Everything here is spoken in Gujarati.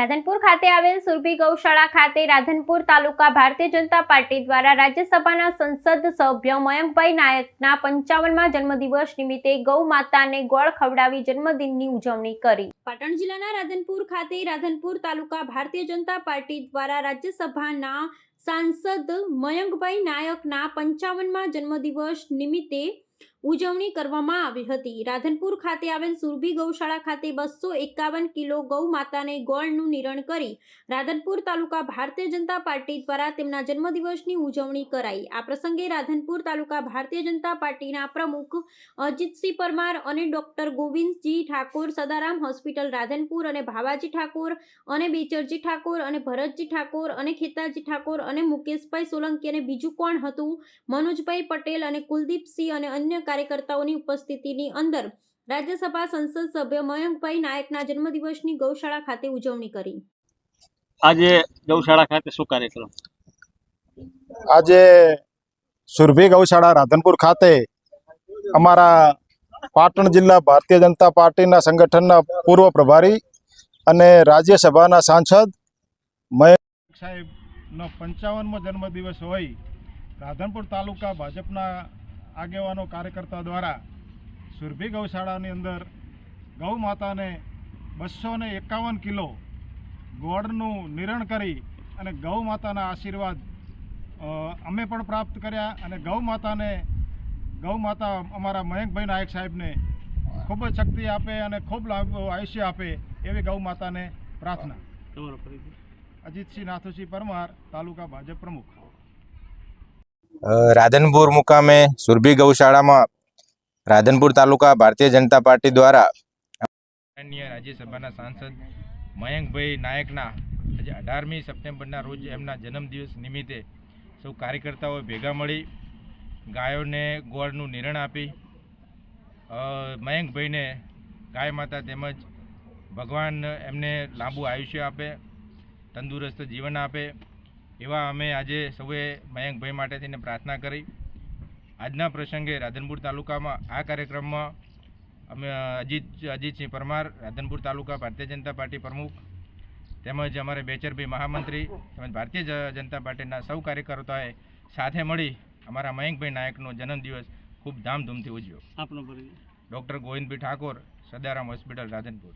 રાધનપુર ખાતે આવેલ સુરભી ગૌશાળા ખાતે રાધનપુર તાલુકા ભારતીય જનતા પાર્ટી દ્વારા રાજ્યસભાના સંસદ સભ્ય મયંકભાઈ નાયકના પંચાવનમાં જન્મદિવસ નિમિત્તે ગૌ માતાને ગોળ ખવડાવી જન્મદિનની ઉજવણી કરી. પાટણ જિલ્લાના રાધનપુર ખાતે રાધનપુર તાલુકા ભારતીય જનતા પાર્ટી દ્વારા રાજ્યસભાના સાંસદ મયંકભાઈ નાયકના પંચાવનમાં જન્મદિવસ નિમિત્તે ઉજવણી કરવામાં આવી હતી. રાધનપુર ખાતે આવેલ સુરભી ગૌશાળા ખાતે બસો એકાવન કિલો ગૌ માતાને ગોળનું નિરણ કરી રાધનપુર તાલુકા ભારતીય જનતા પાર્ટી દ્વારા તેમના જન્મદિવસની ઉજવણી કરાઈ. આ પ્રસંગે રાધનપુર તાલુકા ભારતીય જનતા પાર્ટીના પ્રમુખ અજીતસિંહ પરમાર અને ડોક્ટર ગોવિંદજી ઠાકોર, સદારામ હોસ્પિટલ રાધનપુર અને ભાવાજી ઠાકોર અને બેચરજી ઠાકોર અને ભરતજી ઠાકોર અને ખેતાજી ઠાકોર અને મુકેશભાઈ સોલંકી અને બીજું કોણ હતું? મનોજભાઈ પટેલ અને કુલદીપસિંહ અને અન્ય કાર્યકર્તાઓની ઉપસ્થિતિની અંદર રાજ્યસભા સંસદ સભ્ય મયંકભાઈ નાયકના જન્મદિવસની ગૌશાળા ખાતે ઉજવણી કરી. આજે ગૌશાળા ખાતે શું કાર્યક્રમ? આજે સુરભી ગૌશાળા રાધનપુર ખાતે અમારા પાટણ જિલ્લા ભારતીય જનતા પાર્ટીના સંગઠનના પૂર્વ પ્રભારી અને રાજ્યસભાના સાંસદ મયંક સાહેબનો પંચાવનમો જન્મદિવસ હોય. રાધનપુર તાલુકા ભાજપના આગેવાનો કાર્યકર્તા દ્વારા સુરભી ગૌશાળાની અંદર ગૌ માતાને બસો ને એકાવન કિલો ગોળનું નિરણ કરી અને ગૌ માતાના આશીર્વાદ અમે પણ પ્રાપ્ત કર્યા અને ગૌ માતાને ગૌ માતા અમારા મયંકભાઈ નાયક સાહેબને ખૂબ જ શક્તિ આપે અને ખૂબ લાભ આયુષ્ય આપે એવી ગૌ માતાને પ્રાર્થના. અજીતસિંહ નાથુસિંહ પરમાર તાલુકા ભાજપ પ્રમુખ. રાધનપુર મુકામે સુરભી ગૌશાળામાં રાધનપુર તાલુકા ભારતીય જનતા પાર્ટી દ્વારા માનનીય રાજ્યસભાના સાંસદ મયંકભાઈ નાયકના આજે અઢારમી સપ્ટેમ્બરના રોજ એમના જન્મદિવસ નિમિત્તે સૌ કાર્યકર્તાઓ ભેગા મળી, ગાયોને ગોળનું નિરણ આપી મયંકભાઈને ગાય માતા તેમજ ભગવાન એમને લાંબુ આયુષ્ય આપે, તંદુરસ્ત જીવન આપે એવા અમે આજે સૌએ મયંકભાઈ માટે થઈને પ્રાર્થના કરી. આજના પ્રસંગે રાધનપુર તાલુકામાં આ કાર્યક્રમમાં અમે અજીત અજીતસિંહ પરમાર રાધનપુર તાલુકા ભારતીય જનતા પાર્ટી પ્રમુખ તેમજ અમારે બેચરભાઈ મહામંત્રી તેમજ ભારતીય જનતા પાર્ટીના સૌ કાર્યકર્તાઓએ સાથે મળી અમારા મયંકભાઈ નાયકનો જન્મદિવસ ખૂબ ધામધૂમથી ઉજવ્યો. આપનો પરિચય ડૉક્ટર ગોવિંદભાઈ ઠાકોર સદારામ હોસ્પિટલ રાધનપુર.